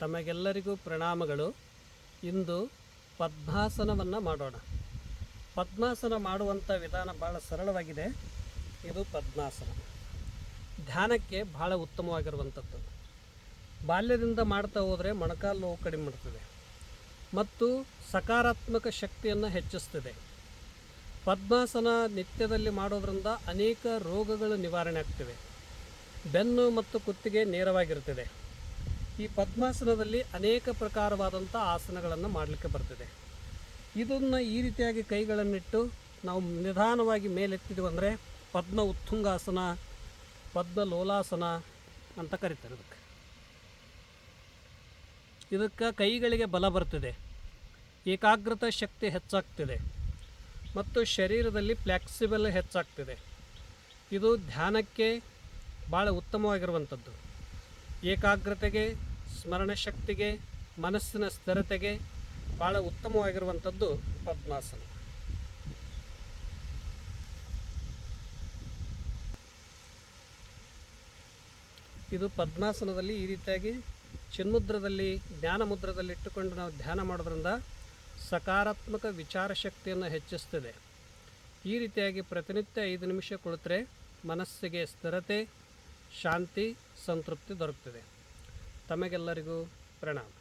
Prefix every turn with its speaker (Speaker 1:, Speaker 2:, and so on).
Speaker 1: ತಮಗೆಲ್ಲರಿಗೂ ಪ್ರಣಾಮಗಳು. ಇಂದು ಪದ್ಮಾಸನವನ್ನು ಮಾಡೋಣ. ಪದ್ಮಾಸನ ಮಾಡುವಂಥ ವಿಧಾನ ಭಾಳ ಸರಳವಾಗಿದೆ. ಇದು ಪದ್ಮಾಸನ. ಧ್ಯಾನಕ್ಕೆ ಭಾಳ ಉತ್ತಮವಾಗಿರುವಂಥದ್ದು ಬಾಲ್ಯದಿಂದ ಮಾಡ್ತಾ ಹೋದರೆ ಮೊಣಕಾಲು ನೋವು ಕಡಿಮೆ ಮಾಡ್ತದೆ. ಮತ್ತು ಸಕಾರಾತ್ಮಕ ಶಕ್ತಿಯನ್ನು ಹೆಚ್ಚಿಸ್ತದೆ. ಪದ್ಮಾಸನ ನಿತ್ಯದಲ್ಲಿ ಮಾಡೋದ್ರಿಂದ ಅನೇಕ ರೋಗಗಳು ನಿವಾರಣೆ ಆಗ್ತವೆ. ಬೆನ್ನು ಮತ್ತು ಕುತ್ತಿಗೆ ನೇರವಾಗಿರ್ತದೆ ಈ ಪದ್ಮಾಸನದಲ್ಲಿ ಅನೇಕ ಪ್ರಕಾರವಾದಂಥ ಆಸನಗಳನ್ನು ಮಾಡಲಿಕ್ಕೆ ಬರ್ತದೆ. ಇದನ್ನು ಈ ರೀತಿಯಾಗಿ ಕೈಗಳನ್ನಿಟ್ಟು ನಾವು ನಿಧಾನವಾಗಿ ಮೇಲೆತ್ತಿದ್ವು ಅಂದರೆ ಪದ್ಮ ಉತ್ತುಂಗಾಸನ, ಪದ್ಮ ಲೋಲಾಸನ ಅಂತ ಕರೀತಾರೆ ಇದಕ್ಕೆ. ಇದಕ್ಕೆ ಕೈಗಳಿಗೆ ಬಲ ಬರ್ತದೆ. ಏಕಾಗ್ರತಾ ಶಕ್ತಿ ಹೆಚ್ಚಾಗ್ತದೆ. ಮತ್ತು ಶರೀರದಲ್ಲಿ ಫ್ಲೆಕ್ಸಿಬಲ್ ಹೆಚ್ಚಾಗ್ತದೆ. ಇದು ಧ್ಯಾನಕ್ಕೆ ಭಾಳ ಉತ್ತಮವಾಗಿರುವಂಥದ್ದು. ಏಕಾಗ್ರತೆಗೆ ಸ್ಮರಣ ಶಕ್ತಿಗೆ, ಮನಸ್ಸಿನ ಸ್ಥಿರತೆಗೆ ಭಾಳ ಉತ್ತಮವಾಗಿರುವಂಥದ್ದು ಪದ್ಮಾಸನ. ಇದು ಪದ್ಮಾಸನದಲ್ಲಿ ಈ ರೀತಿಯಾಗಿ ಚಿನ್ಮುದ್ರದಲ್ಲಿ ಜ್ಞಾನ ಮುದ್ರದಲ್ಲಿ ಇಟ್ಟುಕೊಂಡು ನಾವು ಧ್ಯಾನ ಮಾಡೋದ್ರಿಂದ ಸಕಾರಾತ್ಮಕ ವಿಚಾರ ಶಕ್ತಿಯನ್ನು ಹೆಚ್ಚಿಸ್ತದೆ. ಈ ರೀತಿಯಾಗಿ ಪ್ರತಿನಿತ್ಯ ಐದು ನಿಮಿಷ ಕುಳಿತರೆ ಮನಸ್ಸಿಗೆ ಸ್ಥಿರತೆ, ಶಾಂತಿ, ಸಂತೃಪ್ತಿ ದೊರಕ್ತದೆ. ತಮಗೆಲ್ಲರಿಗೂ ಪ್ರಣಾಮ.